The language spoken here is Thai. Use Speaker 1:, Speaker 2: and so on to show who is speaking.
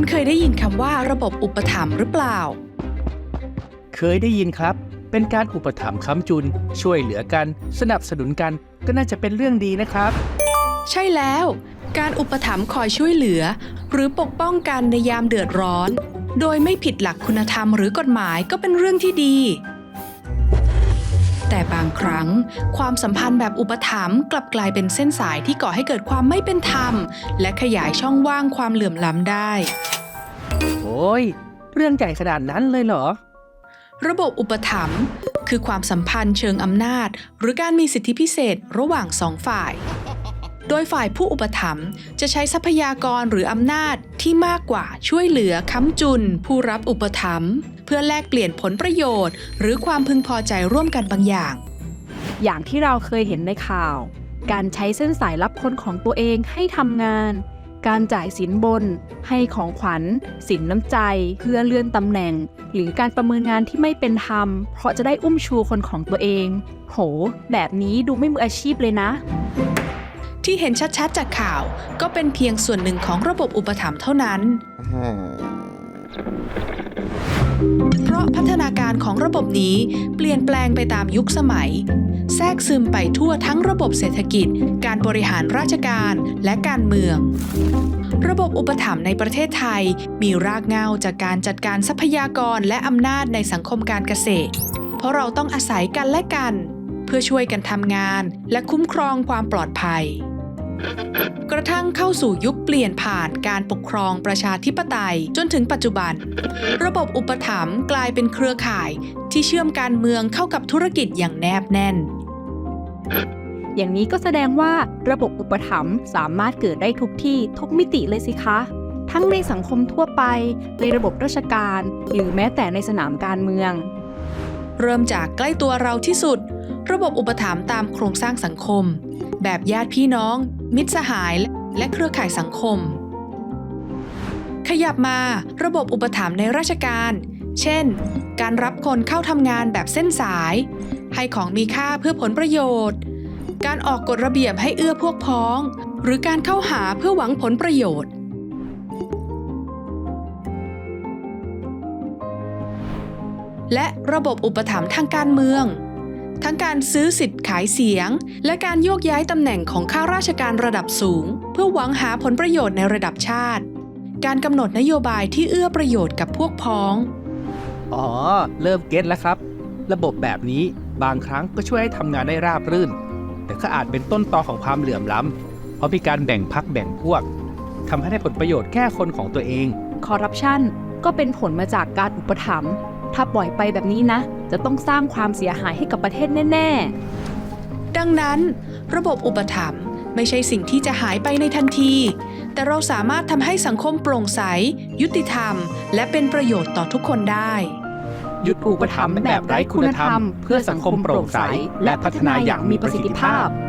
Speaker 1: คุณเคยได้ยินคำว่าระบบอุปถัมภ์หรือเปล่า
Speaker 2: เคยได้ยินครับ เป็นการอุปถัมภ์ค้ำจุน ช่วยเหลือกัน สนับสนุนกัน ก็น่าจะเป็นเรื่องดีนะครับ
Speaker 1: ใช่แล้ว การอุปถัมภ์คอยช่วยเหลือ หรือปกป้องกันในยามเดือดร้อน โดยไม่ผิดหลักคุณธรรมหรือกฎหมายก็เป็นเรื่องที่ดี แต่บางครั้ง ความสัมพันธ์แบบอุปถัมภ์กลับกลายเป็นเส้นสายที่ก่อให้เกิดความไม่เป็นธรรม และขยายช่องว่างความเหลื่อมล้ำได้
Speaker 2: โอ้ย เรื่องใหญ่ขนาดนั้นเลยเหรอ
Speaker 1: ระบบอุปถัมภ์คือความสัมพันธ์เชิงอำนาจ หรือการมีสิทธิพิเศษระหว่างสองฝ่าย โดยฝ่ายผู้อุปถัมภ์จะใช้ทรัพยากรหรืออำนาจที่มากกว่าช่วยเหลือค้ำจุน ผู้รับอุปถัมภ์ เพื่อแลกเปลี่ยนผลประโยชน์ หรือความพึงพอใจร่วมกันบางอย่าง
Speaker 3: อย่างที่เราเคยเห็นในข่าว การใช้เส้นสายรับคนของตัวเองให้ทำงาน การจ่ายสินบน ให้ของขวัญ สินน้ำใจ เพื่อเลื่อนตำแหน่ง หรือการประเมินงานที่ไม่เป็นธรรม เพราะจะได้อุ้มชูคนของตัวเอง โห แบบนี้ดูไม่มืออาชีพเลยนะ
Speaker 1: ที่เห็นชัดๆ จากข่าวก็เป็นเพียงส่วนหนึ่งของระบบอุปถัมภ์เท่านั้น เพราะพัฒนาการของระบบนี้เปลี่ยนแปลงไปตามยุคสมัย แทรกซึมไปทั่วทั้งระบบเศรษฐกิจ การบริหารราชการและการเมือง ระบบอุปถัมภ์ในประเทศไทยมีรากเหง้าจากการจัดการทรัพยากรและอำนาจในสังคมการเกษตร เพราะเราต้องอาศัยกันและกัน เพื่อช่วยกันทำงานและคุ้มครองความปลอดภัย กระทั่งเข้าสู่ยุคเปลี่ยนผ่านการปกครองประชาธิปไตยจนถึงปัจจุบัน ระบบอุปถัมภ์กลายเป็นเครือข่ายที่เชื่อมการเมืองเข้ากับธุรกิจอย่างแนบแน่น
Speaker 3: อย่างนี้ก็แสดงว่าระบบอุปถัมภ์สามารถเกิดได้ทุกที่ทุกมิติเลยสิคะ ทั้งในสังคมทั่วไป ในระบบราชการ หรือแม้แต่ในสนามการเมือง
Speaker 1: เริ่มจากใกล้ตัวเราที่สุด ระบบอุปถัมภ์ตามโครงสร้างสังคม แบบญาติพี่น้อง มิตรสหาย และเครือข่ายสังคม ขยับมาระบบอุปถัมภ์ในราชการ เช่น การรับคนเข้าทำงานแบบเส้นสาย ให้ของมีค่าเพื่อผลประโยชน์ การออกกฎระเบียบให้เอื้อพวกพ้อง หรือการเข้าหาเพื่อหวังผลประโยชน์และระบบอุปถัมภ์ทางการเมือง ทั้งการซื้อสิทธิ์ขายเสียง และการโยกย้ายตำแหน่งของข้าราชการระดับสูง เพื่อหวังหาผลประโยชน์ในระดับชาติ การกำหนดนโยบายที่เอื้อประโยชน์กับพวกพ้อง
Speaker 2: อ๋อ เริ่มเก็ตแล้วครับ ระบบแบบนี้บางครั้งก็ช่วยให้ทำงานได้ราบรื่น แต่ก็อาจเป็นต้นตอของความเหลื่อมล้ำเพราะมีการแบ่งพักแบ่งพวกทำให้ได้ผลประโยชน์แค่คนของตัวเอง
Speaker 3: คอร์รัปชันก็เป็นผลมาจากการอุปถัมภ์ ถ้าปล่อยไปแบบนี้นะ จะต้องสร้างความเสียหายให้กับประเทศแน่
Speaker 1: ดังนั้นระบบอุปถัมภ์ไม่ใช่สิ่งที่จะหายไปในทันที แต่เราสามารถทำให้สังคมโปร่งใส ยุติธรรม และเป็นประโยชน์ต่อทุกคนได้
Speaker 2: หยุดอุปถัมภ์แบบไร้คุณธรรม เพื่อสังคมโปร่งใส และพัฒนาอย่างมีประสิทธิภาพ
Speaker 3: ๆ